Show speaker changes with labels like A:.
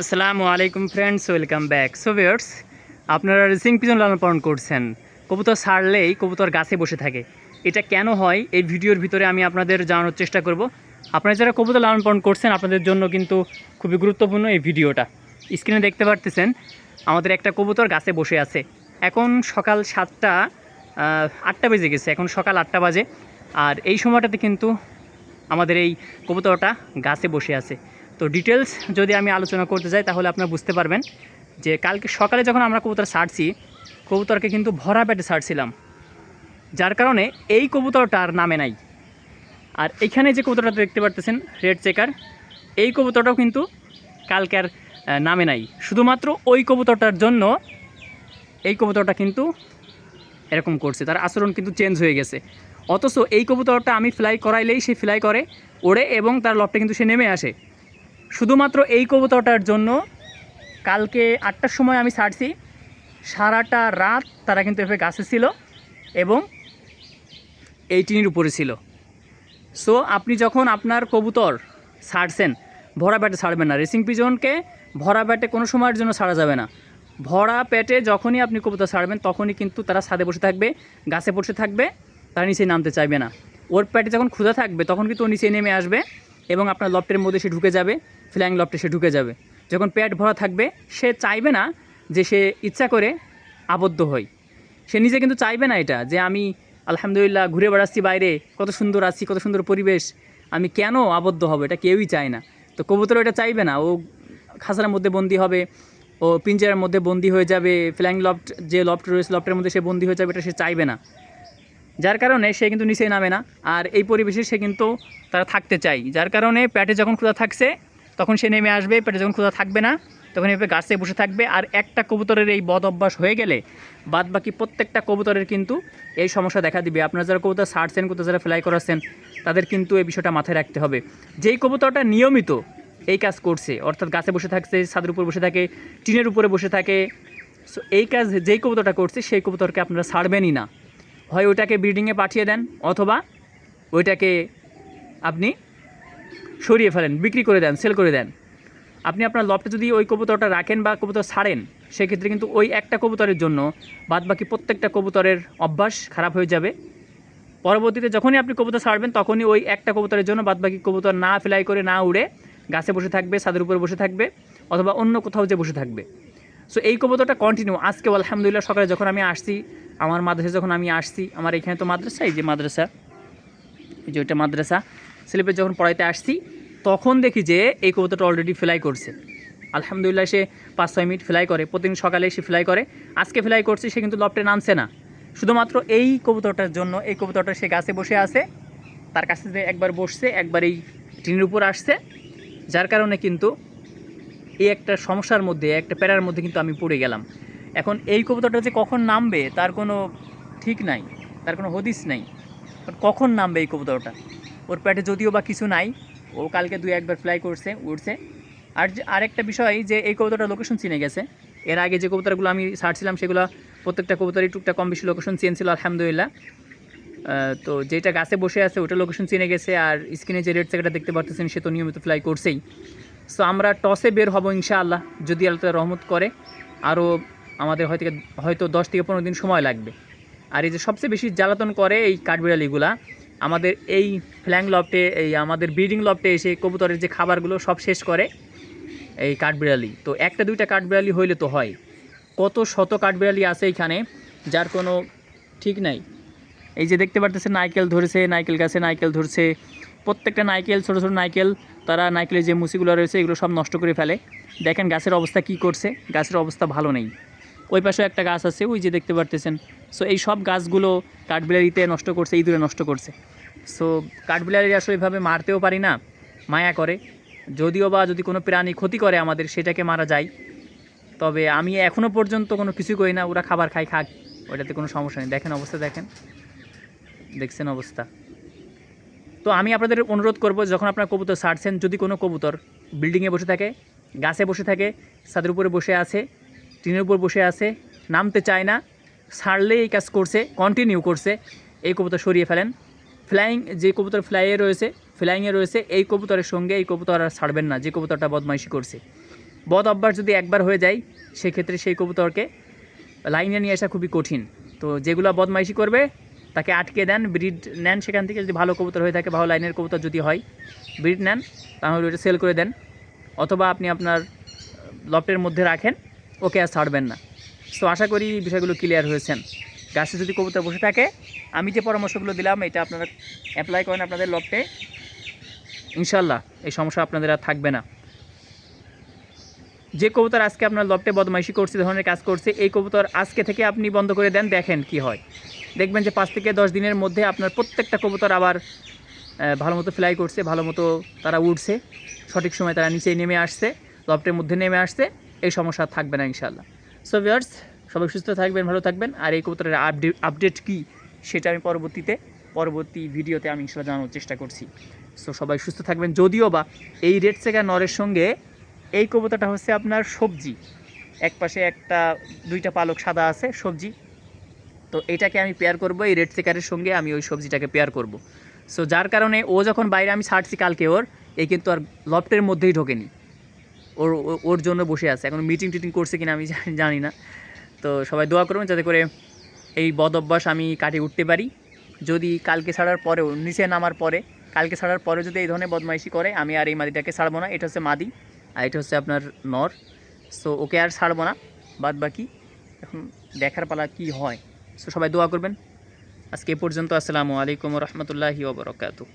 A: আসসালামু আলাইকুম friends welcome back so আপনারা রেসিং পিজন লালন পালন করছেন। কবুতর ছাড়লেই কবুতর গাছে বসে থাকে। এটা কেন হয়? এই ভিডিওর ভিতরে আমি আপনাদের জানানোর চেষ্টা করব। আপনারা যারা কবুতর লালন পালন করছেন, আপনাদের জন্য কিন্তু খুবই গুরুত্বপূর্ণ এই ভিডিওটা। স্ক্রিনে দেখতে পারতেছেন, আমাদের একটা কবুতর গাছে বসে আছে। এখন সকাল সাতটা আটটা বেজে গেছে। এখন সকাল আটটা বাজে। আর এই সময়টাতে কিন্তু আমাদের এই কবুতরটা গাছে বসে আছে। তো ডিটেলস যদি আমি আলোচনা করতে যাই, তাহলে আপনারা বুঝতে পারবেন যে কালকে সকালে যখন আমরা কবুতর ছাড়ছি, কবুতরকে কিন্তু ভরা পেটে ছাড়ছিলাম। যার কারণে এই কবুতরটা আর নামে নাই। আর এখানে যে কবুতরটা দেখতে পারতেছেন রেড চেকার এই কবুতরটাও কিন্তু কালকে আর নামে নাই। শুধুমাত্র ওই কবুতরটার জন্য এই কবুতরটা কিন্তু এরকম করছে। তার আচরণ কিন্তু চেঞ্জ হয়ে গেছে। অথচ এই কবুতরটা আমি ফ্লাই করাইলেই সে ফ্লাই করে, ওড়ে এবং তার লপটে কিন্তু সে নেমে আসে। শুধুমাত্র এই কবুতরটার জন্য কালকে আটটার সময় আমি ছাড়ছি। সারাটা রাত তারা কিন্তু এভাবে গাছে ছিল এবং এই টিনের উপরে ছিল। সো আপনি যখন আপনার কবুতর ছাড়ছেন, ভরা ব্যাটে ছাড়বেন না। রেসিং পিজনকে ভরা ব্যাটে কোনো সময়ের জন্য ছাড়া যাবে না। ভরা পেটে যখনই আপনি কবুতর ছাড়বেন, তখনই কিন্তু তারা ছাদে বসে থাকবে, গাছে বসে থাকবে, তারা নিচে নামতে চাইবে না। ওর পেটে যখন ক্ষুধা থাকবে, তখন কিন্তু ও নিচে নেমে আসবে এবং আপনার লফটের মধ্যে সে ঢুকে যাবে। ফ্লাইং লফটে সে ঢুকে যাবে। যখন পেট ভরা থাকবে, সে চাইবে না যে সে ইচ্ছা করে আবদ্ধ হয়। সে নিজে কিন্তু চাইবে না এটা, যে আমি আলহামদুলিল্লাহ ঘুরে বেড়াচ্ছি বাইরে, কত সুন্দর আছি, কত সুন্দর পরিবেশ, আমি কেন আবদ্ধ হবে এটা কেউই চায় না। তো কবুতর এটা চাইবে না, ও খাঁচার মধ্যে বন্দি হবে, ও পিঞ্জারের মধ্যে বন্দি হয়ে যাবে, ফ্ল্যাং লফট, যে লফট রয়েছে, লফটের মধ্যে সে বন্দি হয়ে যাবে, এটা সে চাইবে না। যার কারণে সে কিন্তু নিচে নামে না, আর এই পরিবেশে সে কিন্তু তারা থাকতে চাই যার কারণে প্যাটে যখন ক্ষুধা থাকছে তখন সে নেমে আসবে, পেটে যখন ক্ষুধা থাকবে না, তখন এভাবে গাছে বসে থাকবে। আর একটা কবুতরের এই বদ অভ্যাস হয়ে গেলে বাদ বাকি প্রত্যেকটা কবুতরের কিন্তু এই সমস্যা দেখা দিবে। আপনারা যারা কবুতর ছাড়ছেন কবুতর যারা ফ্লাই করাচ্ছেন, তাদের কিন্তু এই বিষয়টা মাথায় রাখতে হবে। যেই কবুতরটা নিয়মিত এই কাজ করছে, অর্থাৎ গাছে বসে থাকছে, ছাদের উপর বসে থাকে, টিনের উপরে বসে থাকে, সো এই কাজ যেই কবুতরটা করছে, সেই কবুতরকে আপনারা ছাড়বেনই না। হয় ওইটাকে ব্রিডিংয়ে পাঠিয়ে দেন, অথবা ওইটাকে আপনি সরিয়ে ফেলেন, বিক্রি করে দেন সেল করে দেন। আপনি আপনার লফটে যদি ওই কবুতরটা রাখেন বা কবুতর ছাড়েন, সেক্ষেত্রে কিন্তু ওই একটা কবুতরের জন্য বাদবাকি প্রত্যেকটা কবুতরের অভ্যাস খারাপ হয়ে যাবে। পরবর্তীতে যখনই আপনি কবুতর ছাড়বেন, তখনই ওই একটা কবুতরের জন্য বাদবাকি কবুতর না ফ্লাই করে, না উড়ে গাছে বসে থাকবে, ছাদের উপরে বসে থাকবে অথবা অন্য কোথাও যে বসে থাকবে। সো এই কবুতরটা কন্টিনিউ আজকে আলহামদুলিল্লাহ সকালে যখন আমি আসছি, আমার মাদ্রাসা যখন আমি আসছি, আমার এখানে তো মাদ্রাসা এই যে মাদ্রাসা? এই যে ওইটা মাদ্রাসা। স্লিপে যখন পড়াইতে আসছি, তখন দেখি যে এই কবুতরটা অলরেডি ফ্লাই করছে। আলহামদুলিল্লাহ সে পাঁচ ছয় মিনিট ফ্লাই করে, প্রতিদিন সকালে সে ফ্লাই করে। আজকে ফ্লাই করছে, সে কিন্তু লফটে নামছে না। শুধুমাত্র এই কবুতরটার জন্য, এই কবুতরটা সে গাছে বসে আছে, তার কাছে যে একবার বসছে, একবার এই টিনের উপর আসছে। যার কারণে কিন্তু এই একটা সমস্যার মধ্যে, একটা প্যারার মধ্যে কিন্তু আমি পড়ে গেলাম। এখন এই কবুতরটা যে কখন নামবে, তার কোনো ঠিক নাই, তার কোনো হদিস নাই। কখন নামবে এই কবুতরটা? ওর পেটে যদিও বা কিছু নাই, ও কালকে দুই একবার ফ্লাই করছে উঠছে আর আরেকটা বিষয় যে এই কবুতরটা লোকেশন চিনে গেছে। এর আগে যে কবুতরগুলো আমি ছাড়ছিলাম, সেগুলো প্রত্যেকটা কবুতরই টুকটা কম বেশি লোকেশন চেনছিল, আলহামদুলিল্লাহ। তো যেটা গাছে বসে আছে, ওটা লোকেশন চিনে গেছে, আর স্ক্রিনে যে রেড চেকটা দেখতে পারতেছেন, সে তো নিয়মিত ফ্লাই করছেই। সো আমরা টসে বের হব ইনশাআল্লাহ, যদি আল্লাহ রহমত করে। আরও আমাদের হয়তো হয়তো দশ থেকে পনেরো দিন সময় লাগবে। আর এই যে সবচেয়ে বেশি জ্বালাতন করে এই কাঠবিড়ালিগুলা আমাদের এই ফ্ল্যাং লফটে, এই আমাদের ব্রিডিং লফটে এসে কবুতরের যে খাবারগুলো সব শেষ করে এই কাঠবিড়ালি। তো একটা দুইটা কাঠবিড়ালি হইলে তো হয়। কত শত কাঠবিড়ালি আছে এখানে, যার কোনো ঠিক নাই। এই যে দেখতে পারতেছে নাইকেল ধরেছে, নাইকেল গাছে নাইকেল ধরছে। প্রত্যেকটা নাইকেল, ছোটো ছোটো নাইকেল, তারা নাইকেলের যে মুসিগুলো রয়েছে, এগুলো সব নষ্ট করে ফেলে। দেখেন গাছের অবস্থা কি করছে, গাছের অবস্থা ভালো নেই। ওই পাশেও একটা গাছ আছে, ওই যে দেখতে পারতেছেন। সো এই সব গাছগুলো কাঠবিলারিতে নষ্ট করছে, ইঁদুরে নষ্ট করছে। সো কাঠবিলারি আসলে এভাবে মারতেও পারি না, মায়া করে। যদিও বা যদি কোনো প্রাণী ক্ষতি করে আমাদের, সেটাকে মারা যায়। তবে আমি এখনও পর্যন্ত কোনো কিছু করি না, ওরা খাবার খাই খাক, ওইটাতে কোনো সমস্যা নেই। দেখেন অবস্থা, দেখেন। দেখছেন অবস্থা। তো আমি আপনাদের অনুরোধ করব, যখন আপনার কবুতর ছাড়ছেন, যদি কোনো কবুতর বিল্ডিংয়ে বসে থাকে, গাছে বসে থাকে, ছাদের উপরে বসে আছে টিনের উপর বসে আছে, নামতে চায় না ছাড়লে এই কাজ করছে কন্টিনিউ করছে। এই কবুতর সরিয়ে ফেলেন। ফ্লাইং যে কবুতর ফ্লাইয়ে রয়েছে ফ্লাইংয়ে রয়েছে, এই কবুতরের সঙ্গে এই কবুতর আর ছাড়বেন না, যে কবুতরটা বদমাইশি করছে। বদ অভ্যাস যদি একবার হয়ে যায়, সেক্ষেত্রে সেই কবুতরকে লাইনে নিয়ে আসা খুবই কঠিন। তো যেগুলো বদমাইশি করবে, তাকে আটকে দেন ব্রিড নেন সেখান থেকে, যদি ভালো কবুতর হয়ে থাকে, ভালো লাইনের কবুতর যদি হয় ব্রিড নেন, তাহলে ওটা সেল করে দেন। অথবা আপনি আপনার লফটের মধ্যে রাখেন ওকে আর ছাড়বেন না। সো আশা করি বিষয়গুলো ক্লিয়ার হয়েছেন গাছে যদি কবুতর বসে থাকে, আমি যে পরামর্শগুলো দিলাম, এটা আপনারা অ্যাপ্লাই করেন আপনাদের লফটে ইনশাল্লাহ এই সমস্যা আপনাদের আর থাকবে না। যে কবুতর আজকে আপনার লফটে বদমাইশি করছে ধরনের কাজ করছে, এই কবুতর আজকে থেকে আপনি বন্ধ করে দেন, দেখেন কি হয়। দেখবেন যে পাঁচ থেকে দশ দিনের মধ্যে আপনার প্রত্যেকটা কবুতর আবার ভালো মতো ফ্লাই করছে ভালো মতো তারা উঠছে সঠিক সময় তারা নিচে নেমে আসছে, লফটের মধ্যে নেমে আসছে। এই সমস্যা থাকবে না ইনশাল্লাহ সো ভিউয়ার্স সবাই সুস্থ থাকবেন, ভালো থাকবেন। আর এই কবুতরের আপডেট আপডেট কী সেটা আমি পরবর্তীতে, পরবর্তী ভিডিওতে আমি ইনশাল্লাহ জানানোর চেষ্টা করছি। সো সবাই সুস্থ থাকবেন। যদিও বা এই রেড সেকা নরের সঙ্গে এই কবুতরটা হচ্ছে আপনার সবজি। এক পাশে একটা, দুইটা পালক সাদা আছে, সবজি। তো এটাকে আমি পেয়ার করব, এই রেড সেকারের সঙ্গে আমি ওই সবজিটাকে পেয়ার করব। সো যার কারণে ও যখন বাইরে, আমি ছাড়ছি কালকে ওর এই কিন্তু আর লফটের মধ্যেই ঢোকেনি। ওর ওর জন্য বসে আছে। এখন মিটিং টিটিং করছে কিনা আমি জানি- না। তো সবাই দোয়া করবেন যাতে করে এই বদ অভ্যাস আমি কাটিয়ে উঠতে পারি। যদি কালকে ছাড়ার পরেও, নিচে নামার পরে, কালকে ছাড়ার পরে যদি এই ধরনের বদমাইশি করে, আমি আর এই মাদিটাকে ছাড়বো না। এটা হচ্ছে মাদি, আর এটা হচ্ছে আপনার নর। সো ওকে আর ছাড়বো না। বাদ বাকি, এখন দেখার পালা কি হয়। সো সবাই দোয়া করবেন। আজকে পর্যন্ত, আসসালামু আলাইকুম রহমতুল্লাহি ওবরকাতু